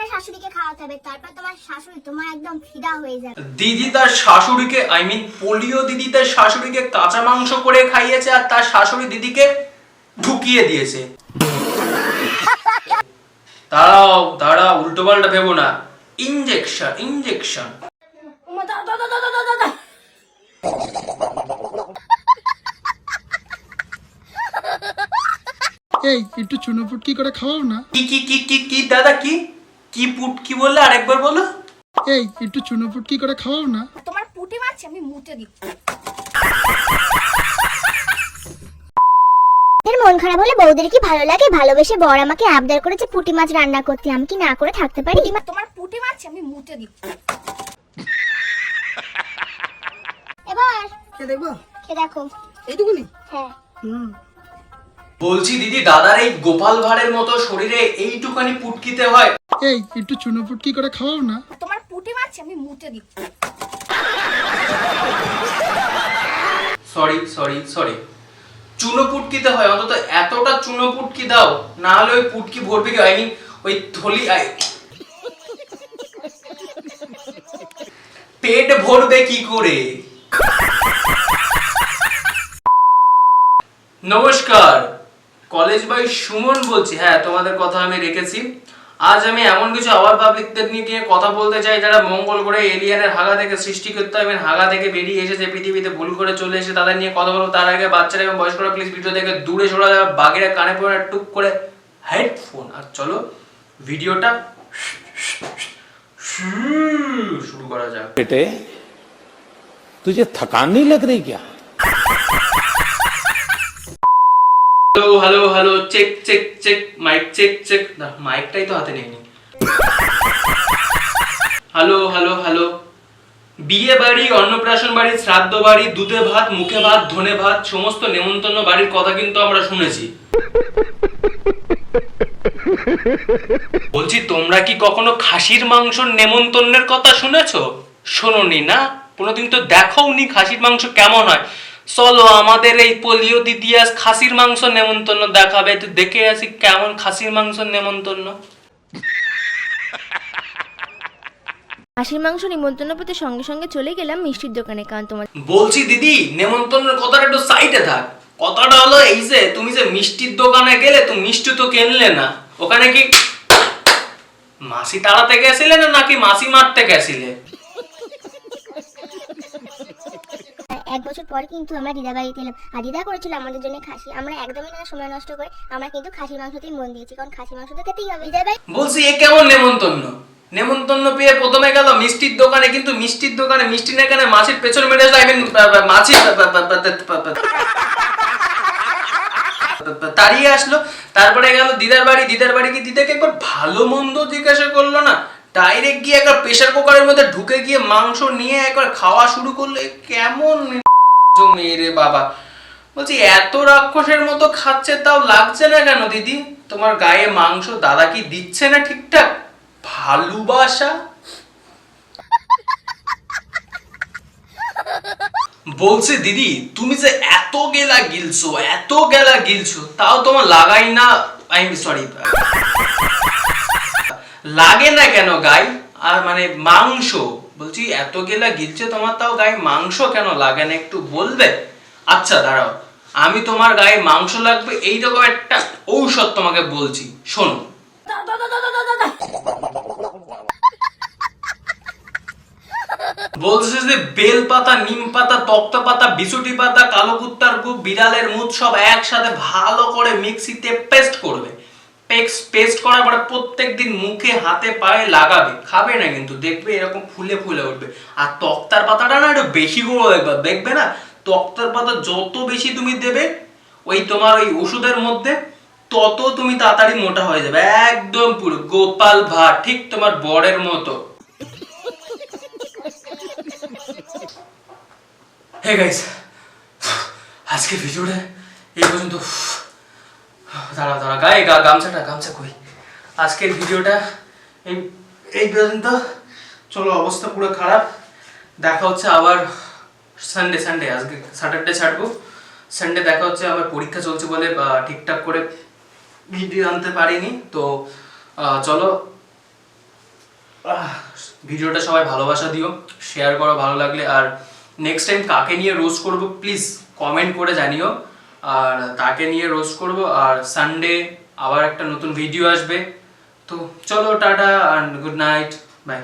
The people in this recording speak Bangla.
তারপরে শাশুড়িকে খাওয়াতে হবে তারপর তোমার শাশুড়ি তোমার একদম ফিদা হয়ে যাবে। দিদি তার শাশুড়িকে আই মিন পোলিও দিদি তার শাশুড়িকে কাঁচা মাংস করে খাইয়েছে আর তার শাশুড়ি দিদিকে ঢুকিয়ে দিয়েছে। দাঁড়াও দাঁড়াও উল্টো পাল্টা ভেবো না। ইঞ্জেকশন ইঞ্জেকশন এই একটু চুনো ফুটকি করে খাওয়াও না। কি কি কি কি কি দাদা কি? কি পুট কি বললে আরেকবার বলো? এই একটু চুনো ফুটকি করে খাওয়াও না? তোমার পুটি মারছে আমি মুতে দিই এর মন খারাপ হলে বৌদের কি ভালো লাগে? ভালোবেসে বর আমাকে আবদার করেছে পুটি মাছ রান্না করতে। আমি কি না করে থাকতে পারি? তোমার পুটি মারছে আমি মুতে দিই এবার কে দেখব? কে দেখো। এইটুকুনি হ্যাঁ। হুম। বলছি দিদি দাদার এই গোপাল ভাঁড়ের মতো শরীরে এইটুখানি পুটকিতে হয়। এই একটু চুনো ফুটকি করে খাওয়াও না। তোমার পুটি মারছে আমি মুতে সরি সরি সরি চুনো পুটকিতে হয় অন্তত এতটা চুনো পুটকি দাও না হলে ওই পুটকি ভরবে কি আই ওই থলি আই। পেট ভরবে কি করে? নমস্কার। কলেজ বাই সুমন বলছি। হ্যাঁ তোমাদের কথা আমি রেখেছি। আজ আমি এমন কিছু আবার পাবলিকদের নিয়ে কথা বলতে চাই যারা মঙ্গল করে এলিয়ানের হাগা থেকে সৃষ্টি করতে হবে হাগা থেকে বেরিয়ে এসেছে পৃথিবীতে ভুল করে চলে এসে তাদের নিয়ে কথা বলবো তার আগে বাচ্চারা এবং বয়স্করা প্লিজ ভিডিও থেকে দূরে সরা যাবে বাগেরা কানে পড়ে না, টুক করে হেডফোন আর চলো ভিডিওটা শুরু করা যাক बेटे तुझे थकान नहीं लग रही क्या hello hello hello check check check mic check check না মাইকটাই তো হাতে হ্যালো হ্যালো হ্যালো বিয়ে বাড়ি, অন্নপ্রাশন বাড়ি, শ্রাদ্ধ বাড়ি, দুধে ভাত, মুখে ভাত, ধনে ভাত, সমস্ত নেমন্তন্ন বাড়ির কথা কিন্তু আমরা শুনেছি। বলছি, তোমরা কি কখনো খাসির মাংসর নেমন্তন্নের কথা শুনেছো? শোনোনি না? কোনোদিন তো দেখো দেখোনি খাসির মাংস কেমন হয়। চলো আমাদের এই পোলিও দিদি আজ খাসির মাংস নেমন্তন্ন দেখাবে। তো দেখে আসি কেমন খাসির মাংস নেমন্তন্ন। হাসির মাংস নিমন্ত্রণ পেতে সঙ্গে সঙ্গে চলে গেলাম মিষ্টির দোকানে কারণ তোমার বলছি দিদি নেমন্তন্নের কথাটা একটু সাইডে থাক। কথাটা হলো এই যে তুমি যে মিষ্টির দোকানে গেলে তুমি মিষ্টি তো কিনলে না। ওখানে কি মাসি তাড়াতে গেছিলে না নাকি মাসি মারতে গেছিলে? এক বছর পর কিন্তু আমরা দিদা বাড়িতে এলাম। আর দিদা করেছিল আমাদের জন্য খাসি। আমরা একদমই না, সময় নষ্ট করে আমরা কিন্তু খাসি মাংসতেই মন দিয়েছি, কারণ খাসির মাংস তো খেতেই হবে। দিদা বাড়ি বলছি, এ কেমন নেমন্তন্ন? নেমন্তন্ন পেয়ে প্রথমে গেল মিষ্টির দোকানে, কিন্তু মিষ্টির দোকানে, মিষ্টি না কেন মাছির পেছন মেরে আই মিন মাছি তাড়িয়ে আসলো। তারপরে গেল দিদার বাড়ি। দিদার বাড়ি কি দিদাকে একবার ভালো মন্দ জিজ্ঞাসা করল না? ডাইরেক্ট গিয়ে একবার প্রেসার কুকারের মধ্যে ঢুকে গিয়ে মাংস নিয়ে একবার খাওয়া শুরু করল কেমন মেয়ে বাবা। বলছি, এত রাক্ষসের মতো খাচ্ছে, তাও লাগছে না কেন দিদি? তোমার গায়ে মাংস দাদা কি দিচ্ছে না ঠিকঠাক? ভালোবাসা? বলছে, দিদি, তুমি যে এত গেলা গিলছো, এত গেলা গিলছো, তাও তোমার লাগাই না আই সরি লাগে না কেন গাই? আর মানে মাংস, বলছি এত গেলা গিলছে তোমার তাও গায়ে মাংস কেন লাগে না একটু বলবে? আচ্ছা দাঁড়াও। আমি তোমার গায়ে মাংস লাগবে এইরকম একটা ঔষধ তোমাকে বলছি, শোনো। বলছে যে বেল পাতা, নিম পাতা তক্তা পাতা বিছুটি পাতা, কালো কুত্তার গুপ বিড়ালের মুখ সব একসাথে ভালো করে মিক্সিতে পেস্ট করবে। পেস্ট করার পরে প্রত্যেক দিন মুখে, হাতে, পায়ে লাগাবে। খাবে না কিন্তু, দেখবে এরকম ফুলে ফুলে উঠবে। আর তক্তার পাতাটা না একটু বেশি করে দেখবে দেখবে না? তক্তার পাতা যত বেশি তুমি দেবে, ওই তোমার ওই ওষুধের মধ্যে, তত তুমি তাড়াতাড়ি মোটা হয়ে যাবে। একদম পুরো গোপাল ভাট ঠিক তোমার বরের মতো। হে গাইস আজকে ভিডিওটা এই পর্যন্ত। দাঁড়া দাঁড়া গায়ে গা, গামছাটা, গামছা কই? আজকের ভিডিওটা এই এই পর্যন্ত। চলো, অবস্থা পুরো খারাপ। দেখা হচ্ছে আবার সানডে সানডে আজকে স্যাটারডে ছাড়বো। সানডে দেখা হচ্ছে আমার পরীক্ষা চলছে বলে ঠিকঠাক করে ভিডিও আনতে পারিনি। তো চলো। ভিডিওটা সবাই ভালোবাসা দিও শেয়ার করো, ভালো লাগলে। আর নেক্সট টাইম কাকে নিয়ে রোজ করব প্লিজ কমেন্ট করে জানিও। আর তাকে নিয়ে রোস্ট করব। আর সানডে আবার একটা নতুন ভিডিও আসবে। তো চলো, tata and good night bye